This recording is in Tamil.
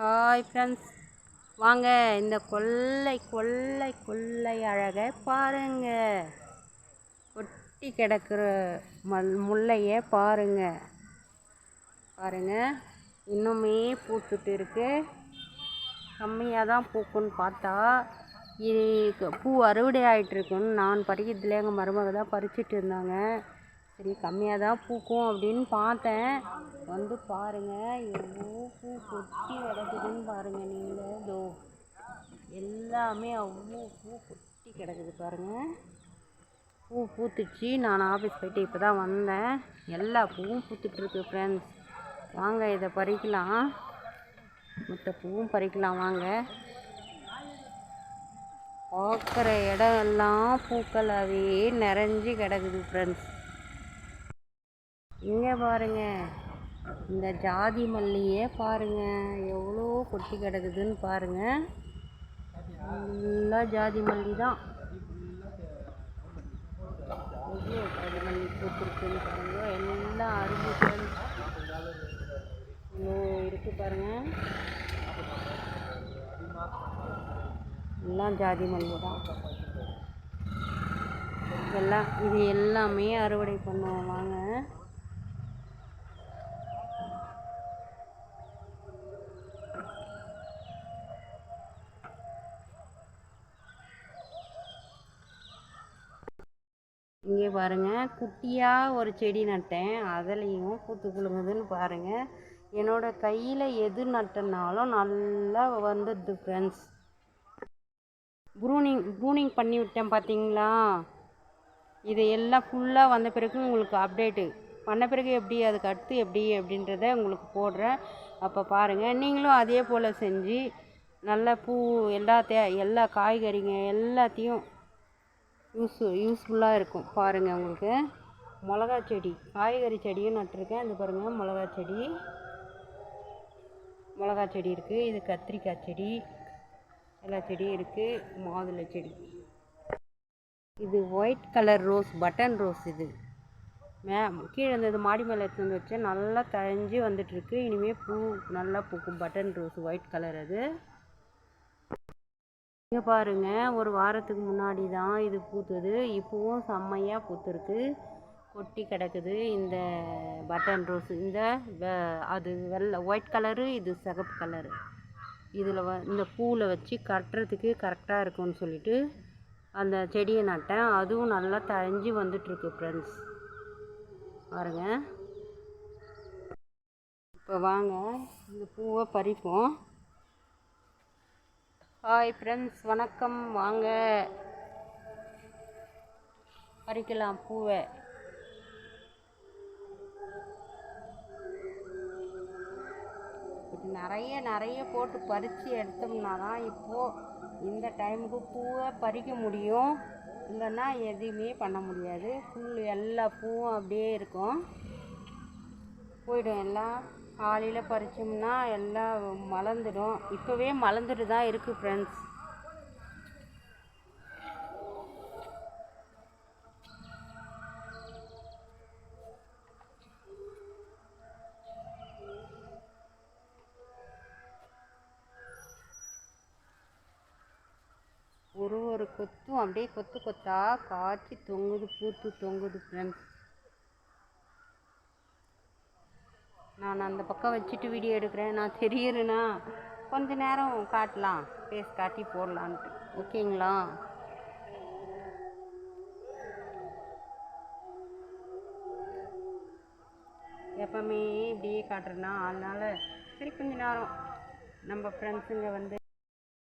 ஹாய் ஃப்ரெண்ட்ஸ் வாங்க இந்த கொல்லை கொல்லை கொல்லை அழகை பாருங்க. கொட்டி கிடக்கிற மல் முல்லையை பாருங்க. பாருங்க இன்னுமே பூத்துட்டு இருக்கு. கம்மியாக தான் பூக்குன்னு பார்த்தா இது பூ அறுவடை ஆகிட்டுருக்குன்னு நான் பறிக்கிறதுல எங்கள் மருமக தான் பறிச்சிட்டு இருந்தாங்க. சரி கம்மியாக தான் பூக்கும் அப்படின்னு பார்த்தேன். வந்து பாருங்கள் எவ்வளோ பூ கொட்டி கிடக்குதுன்னு பாருங்கள் நீங்கள் இதோ எல்லாமே அவ்வளோ பூ கொட்டி கிடக்குது பாருங்கள் பூ பூத்துச்சு. நான் ஆஃபீஸ் போயிட்டு இப்போ தான் வந்தேன். எல்லா பூவும் பூத்துட்ருக்கு ஃப்ரெண்ட்ஸ் வாங்க இதை பறிக்கலாம். மொத்த பூவும் பறிக்கலாம் வாங்க. பார்க்குற இடம் எல்லாம் பூக்களாகவே நிறைஞ்சு கிடக்குது ஃப்ரெண்ட்ஸ் இங்கே பாருங்கள் இந்த ஜாதி மல்லியே பாருங்கள் எவ்வளோ கொட்டி கிடக்குதுன்னு பாருங்கள் நல்லா ஜாதி மல்லி தான். எவ்வளோ ஜாதி மல்லி பூத்துருக்குன்னு பாருங்கள் எல்லாம் அரும்பு இவ்வளோ இருக்குது பாருங்கள் எல்லாம் ஜாதி மல்லி தான். எல்லாம் இது எல்லாமே அறுவடை பண்ணுவோம். வாங்க. இங்கே பாருங்க குட்டியாக ஒரு செடி நட்டேன். அதுலேயும் பூத்து குலுங்குதுன்னு பாருங்கள் என்னோட கையில் எது நட்டனாலும் நல்லா வந்துடுது ஃப்ரெண்ட்ஸ் ப்ரூனிங் ப்ரூனிங் பண்ணி விட்டேன் பார்த்தீங்களா இது எல்லாம் ஃபுல்லாக வந்த பிறகு உங்களுக்கு அப்டேட்டு பண்ண பிறகு எப்படி அதுக்கு அடுத்து எப்படி அப்படின்றத உங்களுக்கு போடுறேன். அப்போ பாருங்கள் நீங்களும் அதே போல் செஞ்சு நல்ல பூ எல்லாத்தையும் எல்லா காய்கறிங்க எல்லாத்தையும் யூஸ் யூஸ்ஃபுல்லாக இருக்கும். பாருங்கள் உங்களுக்கு. மிளகா செடி காய்கறி செடியும் நட்டிருக்கேன். இது பாருங்கள் மிளகா செடி. மிளகா செடி இருக்குது இது கத்திரிக்காய் செடி. எல்லா செடியும் இருக்குது மாதுளை செடி. இது white colour rose button rose இது. மே கீழே இருந்தது மாடி மேலே எடுத்து வந்து வச்சேன். நல்லா தழைஞ்சி வந்துட்டுருக்கு. இனிமேல் பூ நல்லா பூக்கும் பட்டன் ரோஸ் ஒயிட் கலர் அது. இங்கே பாருங்க ஒரு வாரத்துக்கு முன்னாடி தான் இது பூத்தது. இப்போவும் செம்மையாக பூத்துருக்கு. கொட்டி கிடக்குது. இந்த பட்டன் ரோஸ் இந்த வெ- அது வெள்ளை ஒயிட் கலரு இது சிகப்பு கலரு. இதில் வ இந்த பூவில் வச்சு கட்டுறதுக்கு கரெக்டாக இருக்கும்னு சொல்லிட்டு அந்த செடியை நட்டேன். அதுவும் நல்லா தழைஞ்சி வந்துட்டுருக்கு ஃப்ரெண்ட்ஸ் பாருங்க. இப்போ வாங்க இந்த பூவை பறிப்போம். ஹாய் ஃப்ரெண்ட்ஸ் வணக்கம். வாங்க. பறிக்கலாம் பூவை. நிறைய நிறைய போட்டு பறித்து எடுத்தோம்னா தான் இப்போது இந்த டைமுக்கு பூவை பறிக்க முடியும். இல்லைன்னா எதுவுமே பண்ண முடியாது. ஃபுல் எல்லா பூவும் அப்படியே இருக்கும். போயிடும் எல்லாம். காலையில் பறிச்சோம்னா எல்லாம் மலர்ந்துடும். இப்போவே மலர்ந்துட்டு தான் இருக்குது ஃப்ரெண்ட்ஸ் ஒரு ஒரு கொத்தும் அப்படியே கொத்து கொத்தா காய்ச்சி தொங்குது பூத்து தொங்குது ஃப்ரெண்ட்ஸ் நான் அந்த பக்கம் வச்சுட்டு வீடியோ எடுக்கிறேன். நான் தெரியறேனா? கொஞ்ச நேரம் காட்டலாம். ஃபேஸ் காட்டி போடலான்ட்டு. ஓகேங்களா? எப்பவுமே இப்படியே காட்டுறேன்னா அதனால் சரி கொஞ்ச நேரம். நம்ம ஃப்ரெண்ட்ஸுங்க வந்து